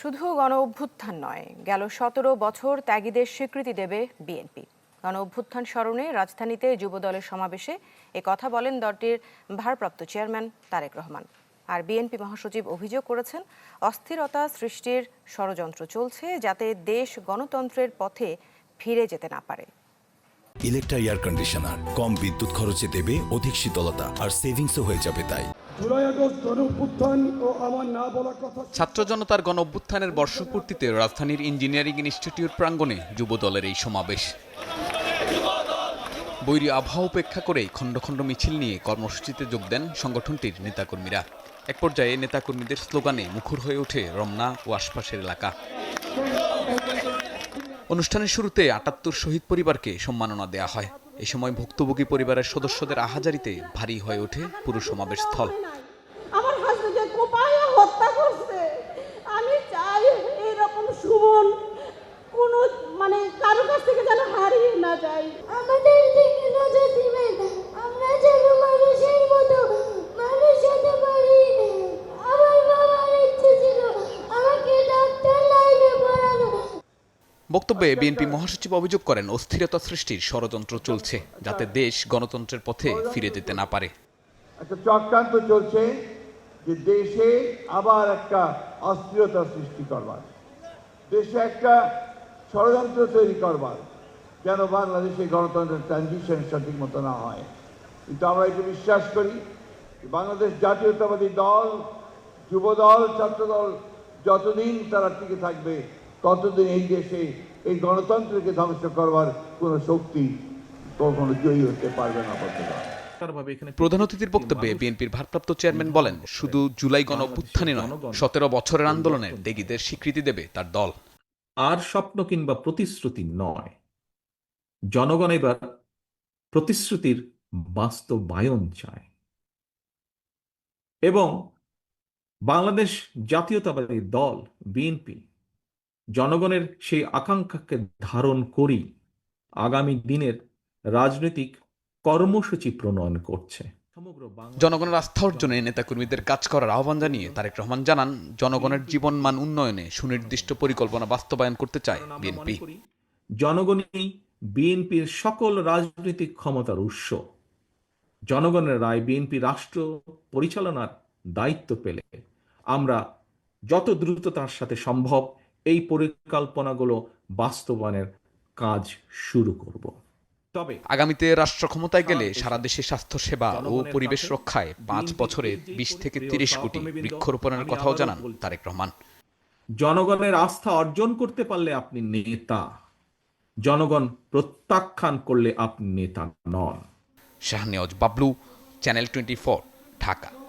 শুধু গণ অভ্যুত্থান নয়, গেল সতেরো বছর ত্যাগীদের স্বীকৃতি দেবে বিএনপি গণ অভ্যুত্থান স্মরণে রাজধানীতে যুবদলের সমাবেশে এ কথা বলেন দলটির ভারপ্রাপ্ত চেয়ারম্যান তারেক রহমান। আর বিএনপি মহাসচিব অভিযোগ করেছেন, অস্থিরতা সৃষ্টির ষড়যন্ত্র চলছে যাতে দেশ গণতন্ত্রের পথে ফিরে যেতে না পারে। ইলেকট্রা এয়ার কন্ডিশনার কম বিদ্যুৎ খরচে দেবে অধিক শীতলতা, আর সেভিংসও হয়ে যাবে তাই। ছাত্র জনতার গণ অভ্যুত্থানের বর্ষপূর্তিতে রাজধানীর ইঞ্জিনিয়ারিং ইনস্টিটিউট প্রাঙ্গণে যুবদলের এই সমাবেশ। বৈরী আবহাওয়া উপেক্ষা করে খণ্ড খণ্ড মিছিল নিয়ে কর্মসূচিতে যোগ দেন সংগঠনটির নেতাকর্মীরা। এক পর্যায়ে নেতাকর্মীদের স্লোগানে মুখর হয়ে ওঠে রমনা ও আশপাশের এলাকা। অনুষ্ঠানের শুরুতে আটাত্তর শহীদ পরিবারকে সম্মাননা দেয়া হয়। এ সময় ভুক্তভোগী পরিবারের সদস্যদের আহাজারিতে ভারী হয়ে ওঠে পুরো সমাবেশ স্থল। আমার কোপায় হত্যা করছে। আমি চাই বক্তব্যে বিএনপি মহাসচিব অভিযোগ করেন, অস্থিরতা সৃষ্টির ষড়যন্ত্র চলছে যাতে দেশ গণতন্ত্রের পথে ফিরে যেতে না পারে। একটা চক্রান্ত চলছে যে দেশে আবার একটা অস্থিরতা সৃষ্টি করবার। দেশে একটা ষড়যন্ত্র তৈরি করবার, যেন বাংলাদেশে গণতন্ত্রের ট্রানজিশন সঠিক মতো না হয়। কিন্তু আমরা এটা বিশ্বাস করি, বাংলাদেশ জাতীয়তাবাদী দল যুবদল ছাত্রদল যতদিন তারা টিকে থাকবে ততদিন এই দেশে এই গণতন্ত্রকে ধ্বংস করবার কোনো শক্তি কখনো জয়ী হতে পারবে না প্রধান অতিথির বক্তব্যে বিএনপির ভারপ্রাপ্ত চেয়ারম্যান বলেন শুধু জুলাই গণ অভ্যুত্থানই নয় সতেরো বছরের আন্দোলনের দেগীদের স্বীকৃতি দেবে তার দল। আর স্বপ্ন কিংবা প্রতিশ্রুতি নয়। জনগণ এবার প্রতিশ্রুতির বাস্তবায়ন চায়। এবং বাংলাদেশ জাতীয়তাবাদী দল বিএনপি জনগণের সেই আকাঙ্ক্ষাকে ধারণ করি আগামী দিনের রাজনৈতিক কর্মসূচি প্রণয়ন করছে। জনগণের আস্থা অর্জনে নেতাকর্মীদের কাজ করার আহ্বান জানিয়ে তারেক রহমান জানান জনগণের জীবনমান উন্নয়নে সুনির্দিষ্ট পরিকল্পনা বাস্তবায়ন করতে চায় বিএনপি। মনে জনগণই বিএনপির সকল রাজনৈতিক ক্ষমতার উৎস। জনগণের রায় বিএনপি রাষ্ট্র পরিচালনার দায়িত্ব পেলে আমরা যত দ্রুততার সাথে সম্ভব এই পরিকল্পনাগুলো বাস্তবায়নের কাজ শুরু করব। তবে আগামীতে রাষ্ট্র ক্ষমতায় গেলে সারা দেশে স্বাস্থ্যসেবা ও পরিবেশ রক্ষায় পাঁচ বছরে বিশ থেকে তিরিশ কোটি বৃক্ষরোপণের কথাও জানান তারেক রহমান। জনগণের আস্থা অর্জন করতে পারলে আপনি নেতা। জনগণ প্রত্যাখ্যান করলে আপনি নেতা নন। Shahnewaz Bablu channel twenty Dhaka.